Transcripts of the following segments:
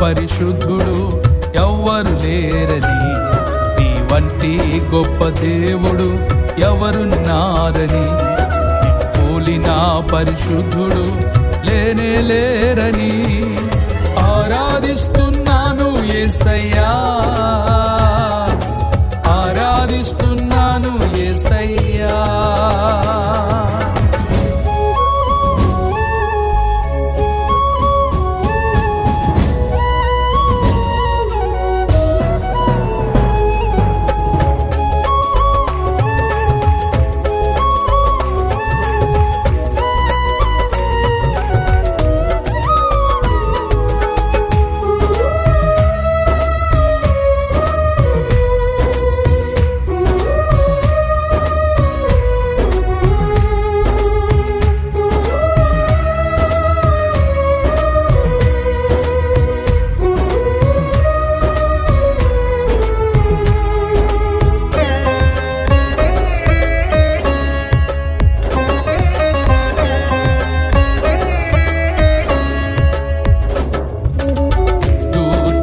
పరిశుద్ధుడు ఎవ్వరు లేరని. నీ వంటి గొప్ప దేవుడు ఎవరున్నారని. నిన్ను పోలిన పరిశుద్ధుడు లేనే లేరని. ఆరాధిస్తున్నాను ఏసయ్యా.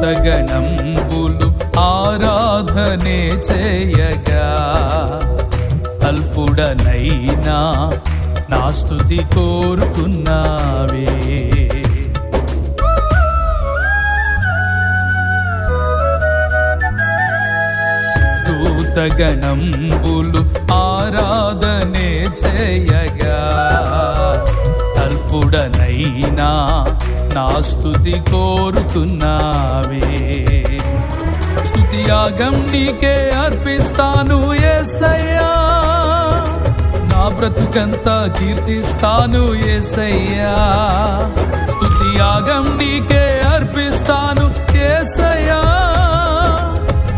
దూతగణంబులు ఆరాధనే చేయగా. అల్పుడనైనా నా స్థుతి కోరుతున్నావే. దూతగణంబులు ఆరాధనే చేయగా. అల్పుడనైనా నా స్థుతి కోరుతున్నావే. స్థుతియాగం నీకే అర్పిస్తాను ఏసయ్యా. నా బ్రతుకంతా కీర్తిస్తాను ఏసయ్యా. స్థుతియాగం నీకే అర్పిస్తాను ఏసయ్యా.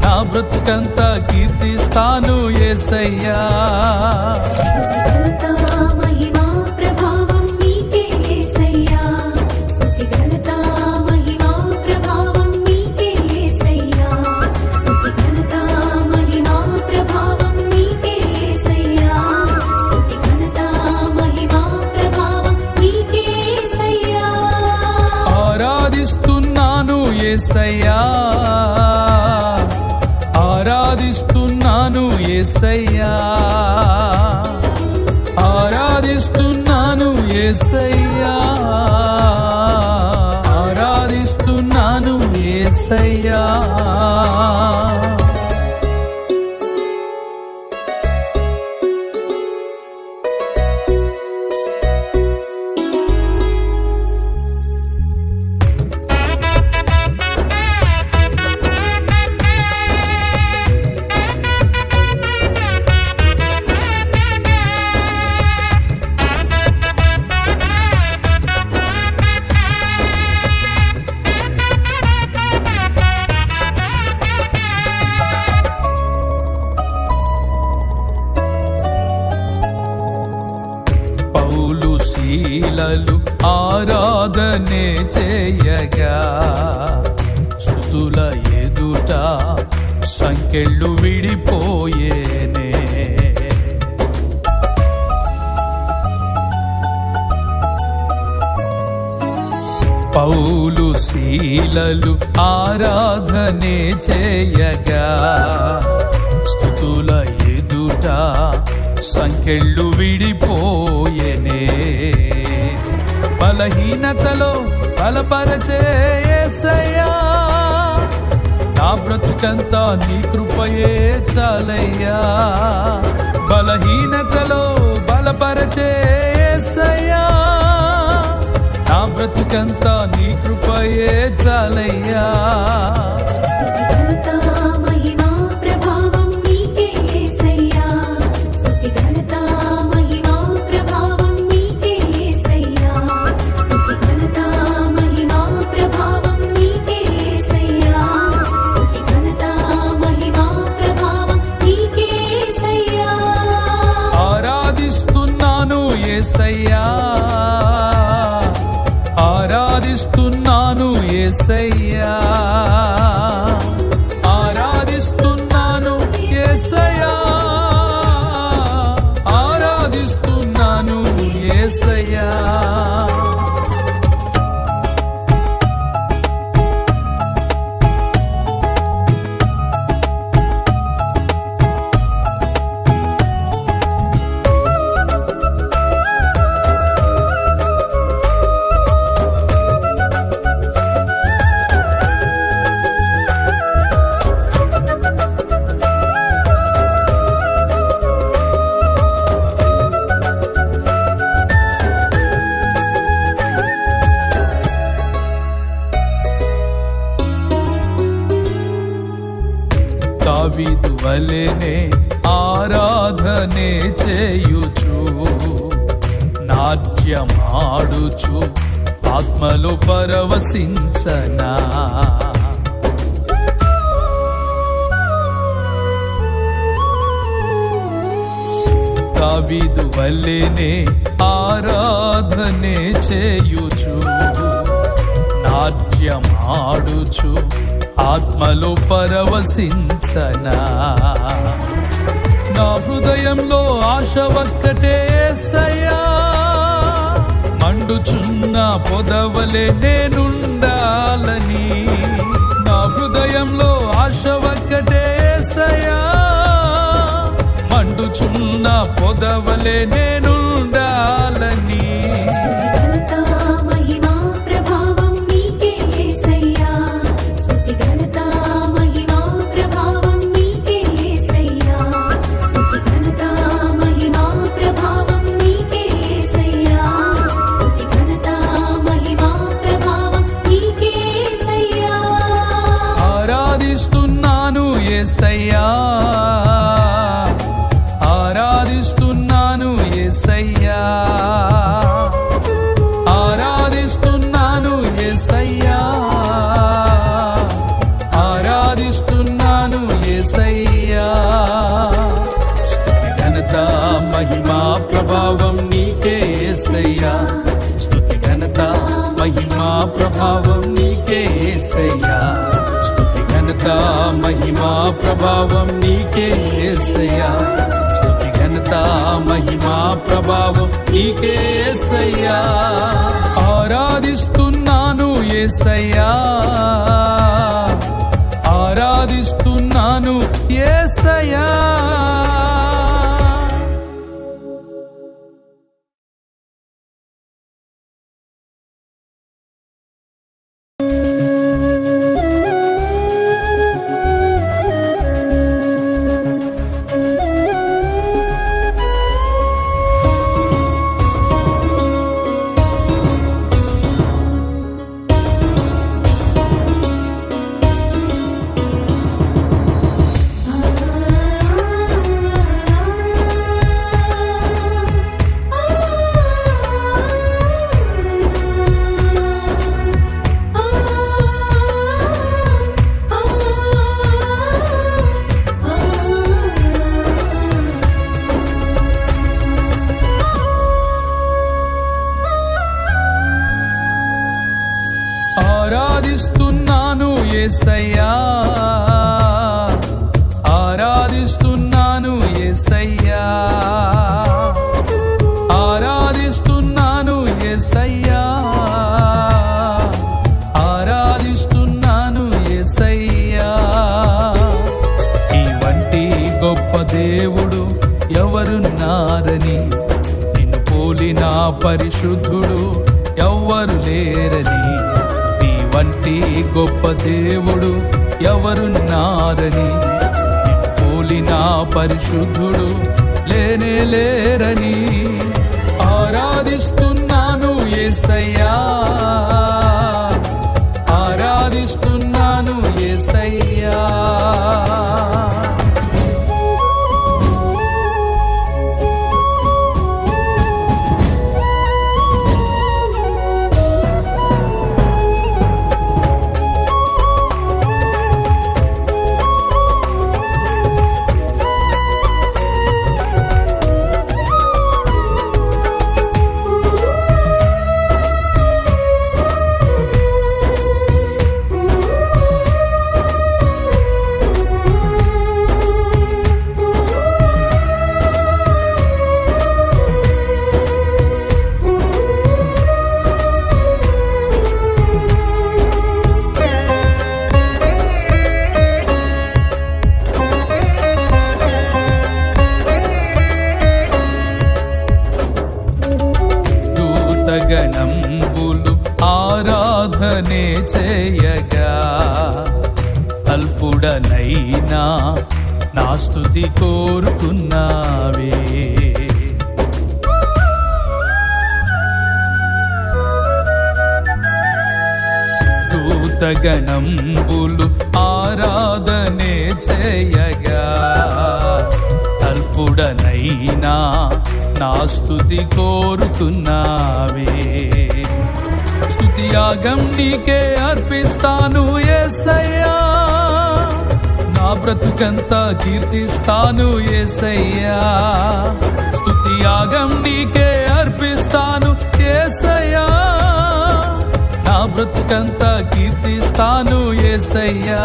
నా బ్రతుకంతా కీర్తిస్తాను ఏసయ్యా. ఏసయ్యా చేయగా స్థుతుల ఎదుట సంకెళ్ళు విడిపోయేనే. పౌలు శీలలు ఆరాధనే చేయగా స్థుతుల ఎదుట సంకెళ్ళు విడిపోయెనే. బలహీనతలో బలపరచేసయ్యా నా బ్రతుకంతా నీ కృపయే చాలయ్యా. బలహీనతలో బలపరచేసయ్యా నా బ్రతుకంతా నీ కృపయే చాలయ్యా. ఆరాధిస్తున్నాను ఏసయ్యా. ఆత్మలో పరవశించనా? దావీదు వలెనే ఆరాధనే చేయుచు. నాట్యమాడుచు ఆత్మలో పరవశించనా? నా హృదయంలో ఆశ ఒక్కటే సయా. మండుచున్న పొదవలే నేనుండాలని. నా హృదయంలో ఆశ ఒక్కటే సయా. మండుచున్న పొదవలే నేనుండాలని. ఏసయ్యా స్తుతి ఘనత మహిమా ప్రభావం నీకే ఏసయ్యా. స్తుతి ఘనత మహిమా ప్రభావం నీకే ఏసయ్యా. ఆరాధిస్తున్నాను ఏసయ్యా. ఆరాధిస్తున్నాను ఏసయ్యా. పరిశుద్ధుడు ఎవ్వరు లేరని. నీ వంటి గొప్ప దేవుడు ఎవరున్నారని నిన్ను పోలిన పరిశుద్ధుడు లేనే లేరని. భక్తగణంబులు ఆరాధనే చేయగా. అల్పుడనైనా నా స్థుతి కోరుకున్నావే. బులు ఆరాధనే చేయగా. అల్పుడనైనా నా స్థుతి కోరుతున్నావే. స్థుతి యాగం నీకే అర్పిస్తాను ఏసయ్యా. నా బ్రతుకంతా కీర్తిస్తాను ఏసయ్యా. స్థుతి యాగం నీకే అర్పిస్తాను ఏసయ్యా. నా బ్రతుకంతా కీర్తిస్తాను ఏసయ్యా.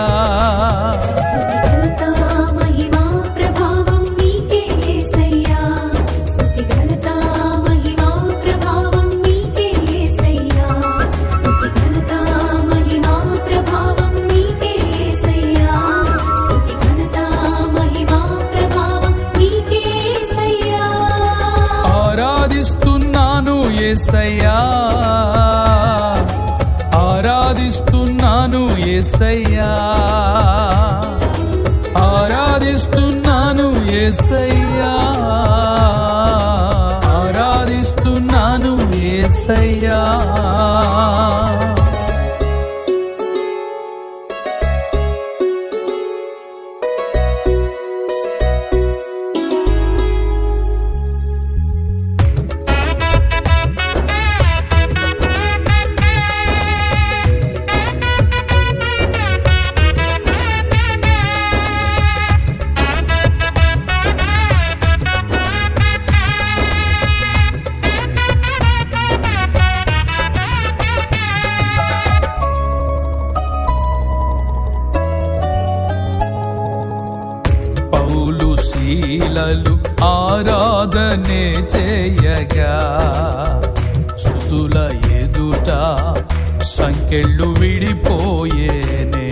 సంకెళ్ళు విడిపోయేనే.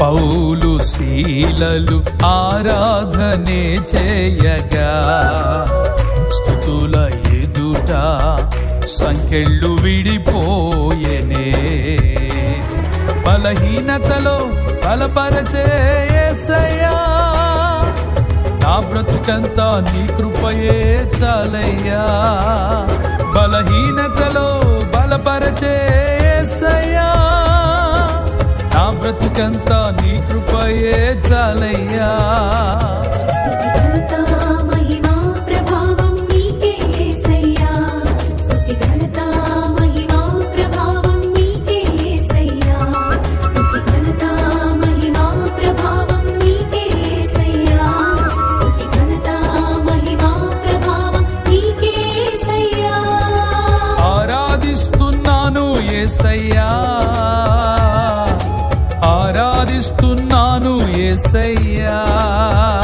పౌలు శీలలు ఆరాధనే చేయగా స్థుతుల ఎదుట సంఖ్యళ్ళు విడిపోయేనే. బలహీనతలో బలపరచేసయా నా బ్రతుకంతా నీ కృపయే చాలయ్యా. బలహీనతలో బలపరచేసయ్యా నా బ్రతుకంతా నీ కృపయే చాలయ్యా. ఆరాధిస్తున్నాను